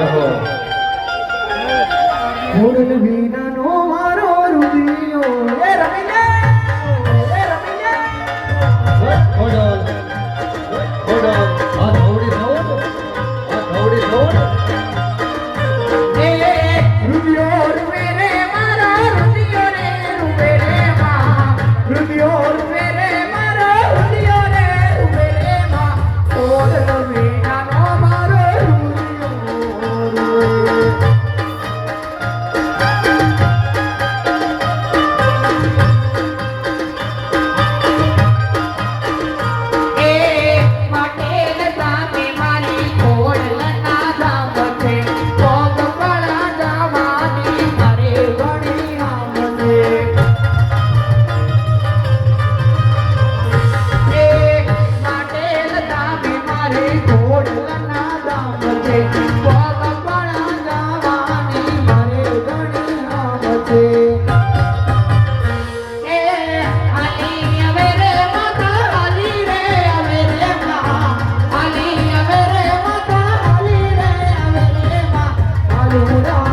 રહો ઘોડલ વિનાનો મારો Hold on.